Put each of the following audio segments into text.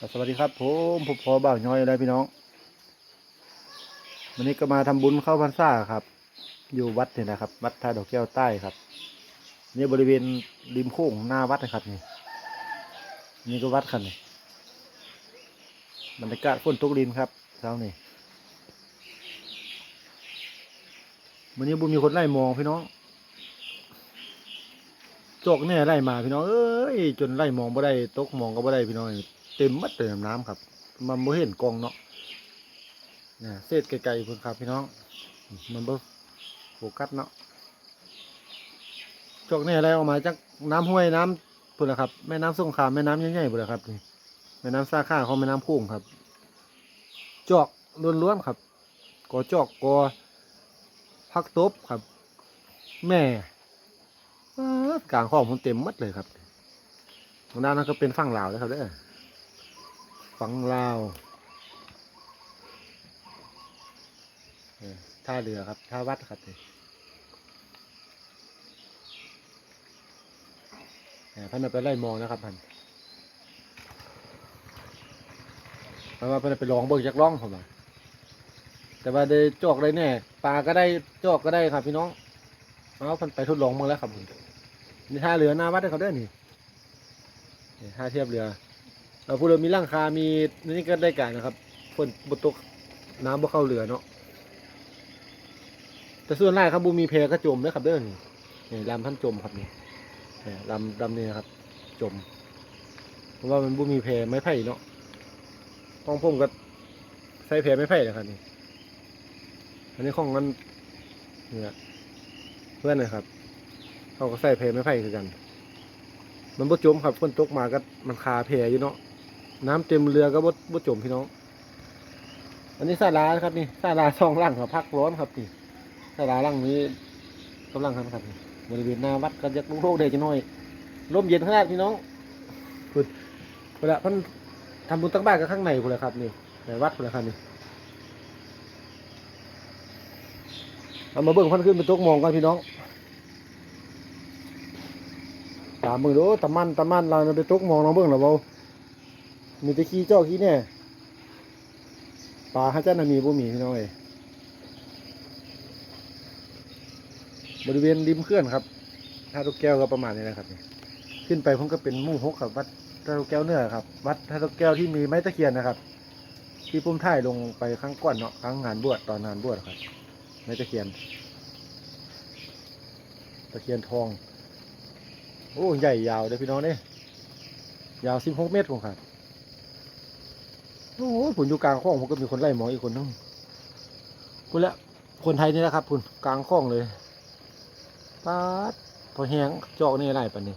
สวัสดีครับผมผมพอบ่าวน้อยอะไรพี่น้อง วันนี้ก็มาทำบุญเข้าพรรษาครับ อยู่วัดเนี่ยนะครับ วัดท่าดอกแก้วใต้ครับ นี่บริเวณริมโค้งหน้าวัดนะครับนี่ นี่ก็วัดครับนี่บรรยากาศฝนตกดินครับเช้านี่วันนี้บุญมีคนไล่มองพี่น้อง โจกเนี่ยไล่มาพี่น้องเอ้ยจนไล่มองบ่ได้ตกมองก็บ่ได้พี่น้องเต็มมัดเลยน้ำครับ มันบ่เห็นกองเนาะเนี่ยเศษไกลๆเพิ่นครับพี่น้อง มันบ่โฟกัสเนาะโจกเนี่ยอะไรออกมาจากน้ำห้วยน้ำพุ่นละครับแม่น้ำสงขลาแม่น้ำใหญ่ๆพุ่นละครับนี่แม่น้ำสาขาของแม่น้ำโขงครับ จอกล้วนๆครับกอจอกกอพักตบครับ แม่ ดกลางห้องผมเต็มมัดเลยครับตรงด้านนั้นก็เป็นฝั่งลาวแล้วครับเด้อฝั่งลาวท่าเรือครับท่าวัดครับพันเอาไปไล่มองนะครับพันเพราะว่าพิ่นเอาไปลองเบิกจากร่องผมว่าแต่ว่าได้จอกได้แน่ปลาก็ได้จอกก็ได้ครับพี่น้องเอาพันไปทดลองมาแล้วครับผม นี่ท่าเรือหน้าวัดได้เขาเด้อนี่นี่ท่าเทียบเรือ เราพูดเลยมีร่างคา มีนี่ก็ได้การนะครับฝนบตกน้ำบ่เข้าเรือเนาะแต่ส่วนแรกครับบูมีเพลก็จมนะครับเด้อนี่นี่ลำท่านจมครับนี่ลำลำนี่นะครับ จม เพราะว่ามันบูมีเพลไม้ไผ่เนาะของผมก็ใส่เพลไม้ไผ่เลยครับนี่อันนี้ของมันเนี่ยเพื่อนนะครับ เขาก็ใส่เพไม่ไผ่คือกัน มันบ่จมครับฝนตกมาก็มันคาเพอยู่เนาะน้ำเต็มเรือก็บ่บ่จมพี่น้อง อันนี้ศาลาครับนี่ศาลาสองหลังครับพักร้อนครับนี่ศาลาหลังนี้กำลังทำครับนี่บริเวณหน้าวัดก็จะโล่งๆเดจะน้อยร่มเย็นขนาดพี่น้องพุ่นพุ่นละพันทำบุญตั้งบ้านก็ข้างในพุ่นละครับนี่ในวัดพุ่นละครับนี่เอามาเบิ่งพันขึ้นไปตกมองกันพี่น้อง ตามมึงดูตะมันตะมันเราไปตกมองน้องเบิ่งแล้วเบามีแตะขี้เจ้าขี้เนี่ยปลาฮัจจานามีบ่มีพี่น้องเอ้ยบริเวณริมเขื่อนครับท่าลูกแก้วก็ประมาณนี้นะครับขึ้นไปผมก็เป็นมู่หกครับวัดท่าลูกแก้วเนื้อครับ วัดท่าลูกแก้วที่มีไม้ตะเคียนนะครับ ที่พุ่มถ่ายลงไปครั้งก่อนเนาะครั้งงานบวชตอนงานบวชครับไม้ตะเคียน ตะเคียนทอง อ้ใหญ่ยาวเลยพี่น้องเนี่ยยาวสิบหกเมตรผมครับโอ้โหผมอยู่กลางคลองผมก็มีคนไล่หมออีกคนนึงคุณละคนไทยนี่แหละครับคุณกลางคลองเลยป๊าดพอแห้งจอกนี่อะไรปะนี่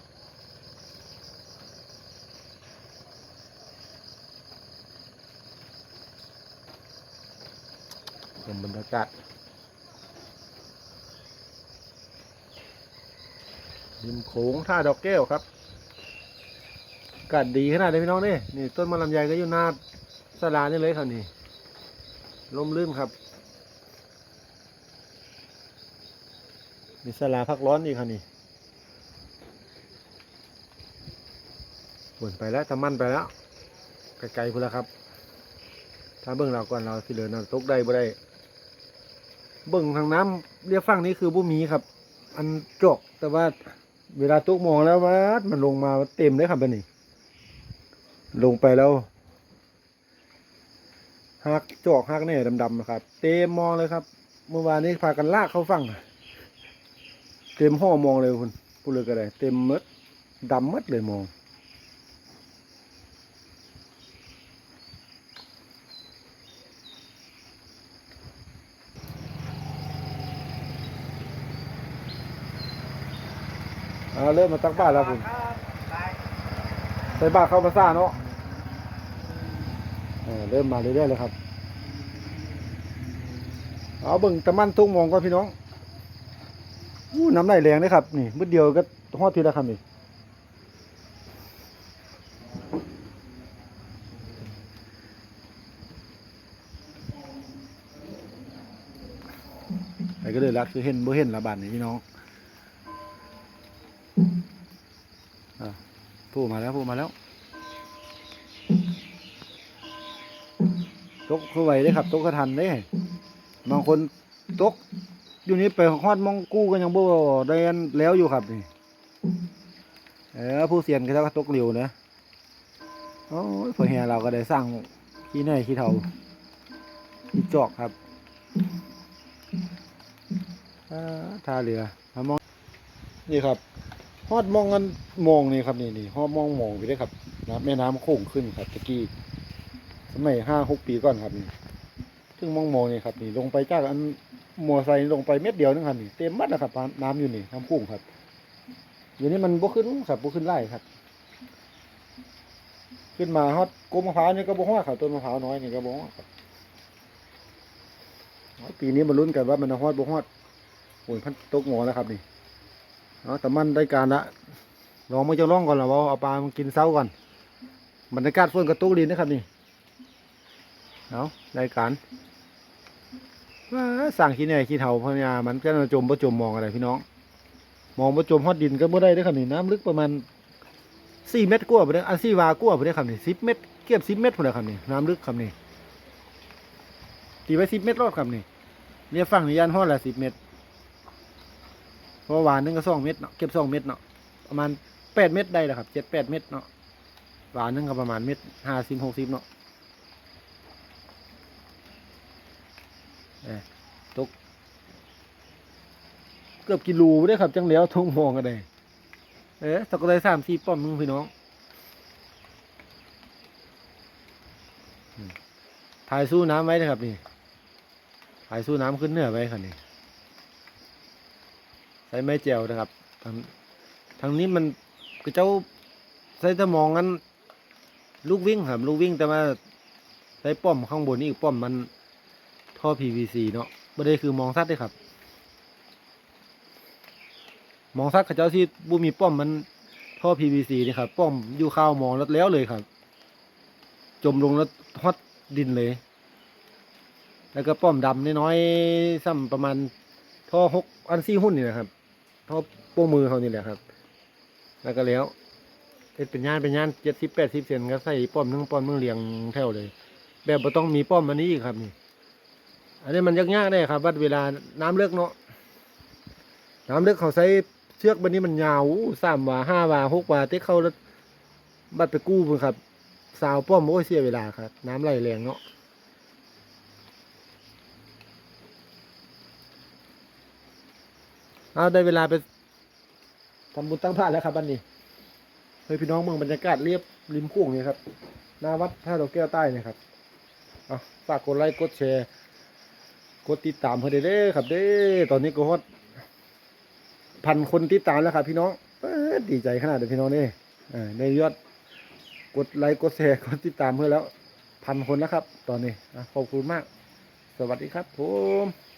ชมบรรยากาศ ริมโขงท่าดอกแก้วครับกาศดีขนาดเลยพี่น้องนี่นี่ต้นมะลำไยก็อยู่หน้าสลานี่เลยครับนี่ลมลื่นครับ มีสลาพักร้อนอีกครับนี่ฝนไปแล้วตะมันไปแล้วไกลๆพุ่นแล้วครับ ถ้าเบิ่งเราก่อนเราสิเหลือเราตกได้บ่ได้ เบิ่งทางน้ำเรียกฝั่งนี้คือบุมีครับ อันจกแต่ว่า เวลาตุกมองแล้วว่ามันลงมาเต็มเลยครับเป็นนี่ลงไปแล้วหักจอกหักแนี่ยดำๆนะครับ เต็มมองเลยครับ เมื่อวานนี้พากันลากเข้าฟังเต็มห้อมองเลยคุณพูดเลยก็ได้เต็มมดดำมดเลยมอง อ่าเริ่มมาตักบ้านแล้วคุณใส่บ้านเข้ามาซ่าเนาะเออเริ่มมาเรื่อยๆเลยครับ เอาเบิ่งตะมันตุ้งมองก่อนพี่น้องอู้น้ำไหลแรงเลยครับ นี่มืดเดียวก็ฮอดทีละคำนี่ไอ้ก็เลยรักคือเห็นบ่เห็นละบาดนี่พี่น้อง ผู้มาแล้วผู้มาแล้วตกคือไหวได้ครับตกกระทันได้บางคนตกอยู่นี่ไปฮอดมองกู้ก็ยังบ่ได้แล้วอยู่ครับนี่เออผู้เสียนก็จะตกเร็วนะโอ้ยพอเฮียเราก็ได้สร้างขี้เหน่อยขี้เถาขี้จอกครับอ่าท่าเรือมามองนี่ครับ ฮอดมองกันมองนี่ครับนี่นี่ฮอดมองมองไปได้ครับน้ำแม่น้ำโค้งขึ้นครับตะกี้สมัยห้าหกปีก่อนครับนี่ซึ่งมองมองนี่ครับนี่ลงไปจากอันมอไซค์ลงไปเม็ดเดียวนึงครับนี่เต็มมัดนะครับน้ำอยู่นี่น้ำโค้งครับอยู่นี่มันบ่ขึ้นครับบ่ขึ้นไล่ครับ ขึ้นมาฮอดกมมะพร้าวนี่ก็บ่ฮอดครับต้นมะพร้าวน้อยนี่ก็บ่ฮอดครับปีนี้มาลุ้นกันว่ามันจะฮอดบ่ฮอดโอ้ยพันตกหมอแล้วครับนี่ เอาแต่มันได้การละลองมาจะล่องก่อนละว่าเอาปลามากินเช้าก่อนบรรยากาศฝนกระตุกดินนะครับนี่เอาได้การสั่งขี้แหน่ขี้เถาพญามันก็จะจมประจมมองอะไรพี่น้อง มองประจมฮอดดินก็ไม่ได้ด้อครับนี่น้ำลึกประมาณสี่เมตรกว่าไปเด้ออันสี่วากว่าไปเด้อครับนี่สิบเมตรเกือบสิบเมตรพอแล้วครับนี่น้ำลึกครับนี่ตีไว้สิบเมตรรอดครับนี่เนี่ยฝั่งนี้ยันฮอดละสิบเมตร ราะหวานนึงก็สองเม็ดเนาะเก็บสองเม็ดเนาะประมาณแปดเม็ดได้แล้วครับเจ็ดแปดเม็ดเนาะหวานนึงก็ประมาณเม็ดห้าสิบหกสิบเนาะเอ้ยตกเกือบกิโลได้ครับ จังแล้วทงมองกันเลยเอ๊ะตกได้สามสี่ป้อมนึงพี่น้องถ่ายสู้น้ำไว้นะครับนี่ถ่ายสู้น้ำขึ้นเหนือไว้ครับนี่ ใช้ไม้แจวนะครับทางทางนี้มันก็เจ้าใช้สมองกันลูกวิ่งครับลูกวิ่งแต่ว่าใช้ป้อมข้างบนนี่อีกป้อมมันท่อ PVC เนาะไม่ได้คือมองซัดด้วยครับ มองซัดเขาเจ้าที่บุมีป้อมมันท่อ PVC นี่ครับป้อมอยู่ข้าวมองแล้วแล้วเลยครับ จมลงแล้วฮอดดินเลย แล้วก็ป้อมดำน้อยๆซ้ำประมาณท่อหกอันซี่หุ้นนี่นะครับ เท่อโป้มือเขานี่แหละครับ แล้วก็แล้วเฮ็ดเป็นย่านเป็นย่านเจ็ดสิบแปดสิบเซนก็ใส่ป้อมนึงป้อมนึงเรียงแถวเลย แบบบ่ต้องมีป้อมอันนี้ครับนี่ อันนี้มันยากๆได้ครับวัดเวลาน้ำเลิกเนาะน้ำเลิกเขาใช้เชือกบันนี้มันยาวสามวาห้าวาหกวาเต็เข้าแล้วบัดไปกู้พุ่นครับ สาวป้อมโอ้ยเสียเวลาครับ น้ำไหลแรงเนาะ เอาได้เวลาไปทำบุญตั้งพระแล้วครับบันนี้เฮ้ยพี่น้องเมืองบรรยากาศเรียบริมโขงเนี่ยครับหน้าวัดท่าดอกแก้วใต้เนี่ยครับเอาฝากกดไลค์กดแชร์ กดติดตามเพื่อนเด้อครับ เด้อตอนนี้ก็ฮอดพันคนติดตามแล้วครับ พี่น้องออดีใจขนาดเดียวพี่น้องนี่เออได้ยอดกดไลค์กดแชร์กดติดตามเพื่อแล้วพันคนแล้วครับ ตอนนี้อขอบคุณมาก สวัสดีครับผม